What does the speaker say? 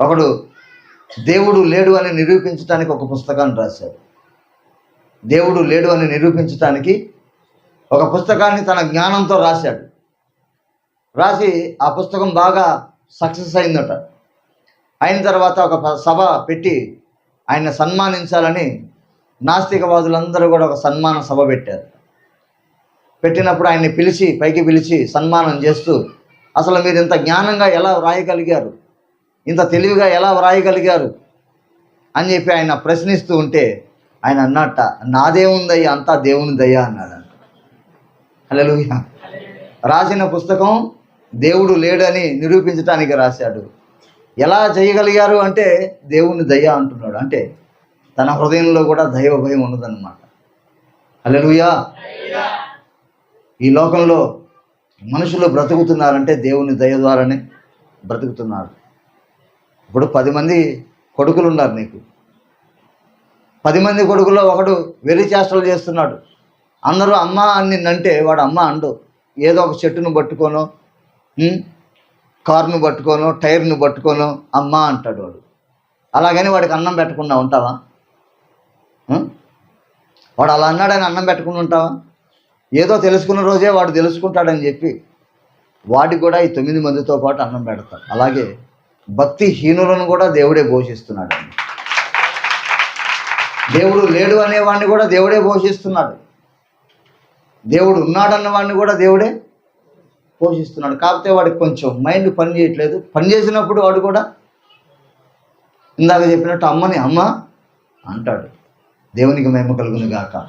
ఒకడు దేవుడు లేడు అని నిరూపించడానికి ఒక పుస్తకాన్ని రాశాడు. దేవుడు లేడు అని నిరూపించడానికి ఒక పుస్తకాన్ని తన జ్ఞానంతో రాశాడు. రాసి ఆ పుస్తకం బాగా సక్సెస్ అయిందట. అయిన తర్వాత ఒక సభ పెట్టి ఆయన సన్మానించాలని నాస్తికవాదులందరూ కూడా ఒక సన్మాన సభ పెట్టారు. పెట్టినప్పుడు ఆయన్ని పిలిచి పైకి పిలిచి సన్మానం చేస్తూ అసలు మీరు ఇంత జ్ఞానంగా ఎలా వ్రాయగలిగారు? ఇంత తెలివిగా ఎలా వ్రాయగలిగారు? అని చెప్పి ఆయన ప్రశ్నిస్తూ ఉంటే ఆయన అన్నట్ట నాదేముందయ్యా అంతా దేవుని దయ్యా అన్నాడు హలో రాసిన పుస్తకం దేవుడు లేడని నిరూపించడానికి రాశాడు. ఎలా చేయగలిగారు అంటే దేవుని దయ అంటున్నాడు. అంటే తన హృదయంలో కూడా దైవ భయం ఉన్నదన్నమాట. హల్లెలూయా. ఈ లోకంలో మనుషులు బ్రతుకుతున్నారంటే దేవుని దయ ద్వారానే బ్రతుకుతున్నారు. ఇప్పుడు పది మంది కొడుకులు ఉన్నారు నీకు. పది మంది కొడుకుల్లో ఒకడు వెర్రి చేష్టలు చేస్తున్నాడు. అందరూ అమ్మ అని అంటే వాడు అమ్మ అండు. ఏదో ఒక చెట్టును పట్టుకోనో కారును పట్టుకోనో టైర్ను పట్టుకోనో అమ్మ అంటాడు వాడు. అలాగని వాడికి అన్నం పెట్టకుండా ఉంటావా? వాడు అలా అన్నాడని అన్నం పెట్టకుండా ఉంటావా? ఏదో తెలుసుకున్న రోజే వాడు తెలుసుకుంటాడని చెప్పి వాడికి కూడా ఈ తొమ్మిది మందితో పాటు అన్నం పెడతాడు. అలాగే భక్తి హీనులను కూడా దేవుడే పోషిస్తున్నాడు. దేవుడు లేడు అనేవాడిని కూడా దేవుడే పోషిస్తున్నాడు. దేవుడు ఉన్నాడన్న వాడిని కూడా దేవుడే పోషిస్తున్నాడు. కాకపోతే వాడికి కొంచెం మైండ్ పని చేయట్లేదు. పని చేసినప్పుడు వాడు కూడా ఇందాక చెప్పినట్టు అమ్మని అమ్మ అంటాడు. దేవునికి మహిమ కలుగును గాక.